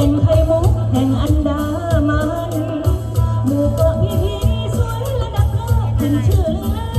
เป็นไข่มุกแห่งอันดามันหมู่เกาะพี่พี่สวยระดับโลกขึ้นชื่อลย